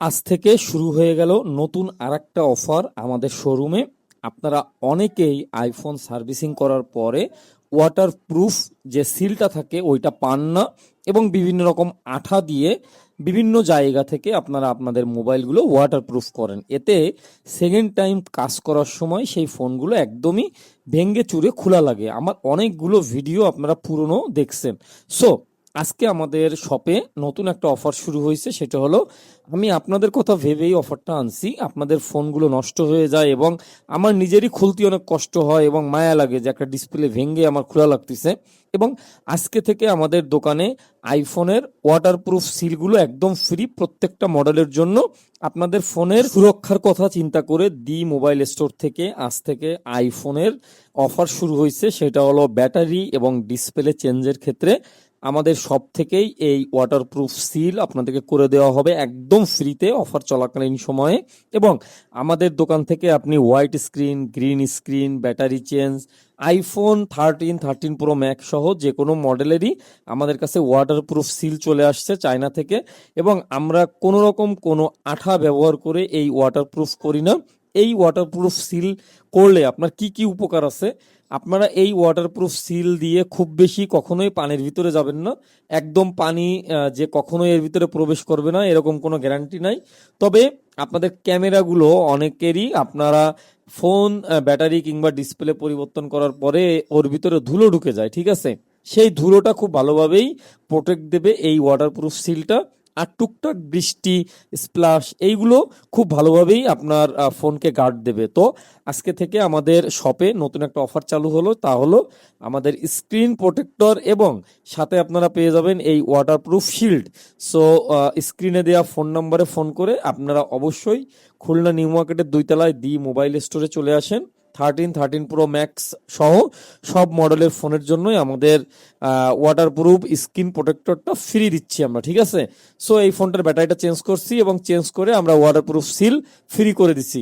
আজ থেকে শুরু হয়ে গেল নতুন আরেকটা অফার আমাদের শোরুমে। আপনারা অনেকেই আইফোন সার্ভিসিং করার পরে ওয়াটার প্রুফ যে সিলটা থাকে ওইটা পান না এবং বিভিন্ন রকম আঠা দিয়ে বিভিন্ন জায়গা থেকে আপনারা আপনাদের মোবাইলগুলো ওয়াটার প্রুফ করেন। এতে সেকেন্ড টাইম কাজ করার সময় সেই ফোনগুলো একদমই ভেঙ্গে চুরে খোলা লাগে। আমার অনেকগুলো ভিডিও আপনারা পুরনো দেখছেন। সো আজকে আমাদের শপে নতুন একটা অফার শুরু হয়েছে, সেটা হলো, আমি আপনাদের কথা ভেবেই অফারটা আনছি। আপনাদের ফোনগুলো নষ্ট হয়ে যায় এবং আমার নিজেরই খুলতে অনেক কষ্ট হয় এবং মায়া লাগে যে একটা ডিসপ্লে ভেঙে আমার খোলা লাগতেছে। এবং আজকে থেকে আমাদের দোকানে আইফোনের ওয়াটারপ্রুফ সিলগুলো একদম ফ্রি প্রত্যেকটা মডেলের জন্য। আপনাদের ফোনের সুরক্ষার কথা চিন্তা করে দি মোবাইল স্টোর থেকে আজ থেকে আইফোনের অফার শুরু হয়েছে। সেটা হলো ব্যাটারি এবং ডিসপ্লে চেঞ্জের ক্ষেত্রে। আমাদের সব থেকেই এই ওয়াটারপ্রুফ সিল আপনাদেরকে করে দেওয়া হবে একদম ফ্রিতে অফার চলাকালীন সময়ে এবং আমাদের দোকান থেকে আপনি white screen green screen battery change iPhone thirteen thirteen pro max সহ যে কোনো মডেলেরই আমাদের কাছে ওয়াটারপ্রুফ সিল চলে আসছে চায়না থেকে এবং আমরা কোনো রকম কোনো আঠা ব্যবহার করে এই ওয়াটারপ্রুফ করি না। এই ওয়াটারপ্রুফ সিল করলে আপনার কি কি উপকার আছে আপনারা এই ওয়াটারপ্রুফ সিল দিয়ে খুব বেশি কখনোই পানির ভিতরে যাবেন না। একদম পানি যে কখনোই এর ভিতরে প্রবেশ করবে না, এরকম কোনো গ্যারান্টি নাই। তবে আপনাদের ক্যামেরাগুলো অনেকেরই আপনারা ফোন ব্যাটারি কিংবা ডিসপ্লে পরিবর্তন করার পরে ওর ভিতরে ধুলো ঢুকে যায়, ঠিক আছে? সেই ধুলোটা খুব ভালোভাবেই প্রোটেক্ট দেবে এই ওয়াটারপ্রুফ সিলটা আর টুকটাক বৃষ্টি স্প্লাশ এইগুলো খুব ভালোভাবেই আপনার ফোনকে গার্ড দেবে। তো আজকে থেকে আমাদের শপে নতুন একটা অফার চালু হলো। তা হলো আমাদের স্ক্রিন প্রোটেক্টর এবং সাথে আপনারা পেয়ে যাবেন এই ওয়াটারপ্রুফ শিল্ড সো স্ক্রিনে দেওয়া ফোন নম্বরে ফোন করে আপনারা অবশ্যই খুলনা নিউ মার্কেটের দুই তলায় দি মোবাইল স্টোরে চলে আসেন। থার্টিন থার্টিন প্রো ম্যাক্স সহ সব মডেলের ফোনের জন্যই আমাদের ওয়াটারপ্রুফ স্ক্রিন প্রোটেক্টরটা ফ্রি দিচ্ছি আমরা, ঠিক আছে? সো এই ফোনটার ব্যাটারিটা চেঞ্জ করছি এবং চেঞ্জ করে আমরা ওয়াটারপ্রুফ সিল ফ্রি করে দিচ্ছি।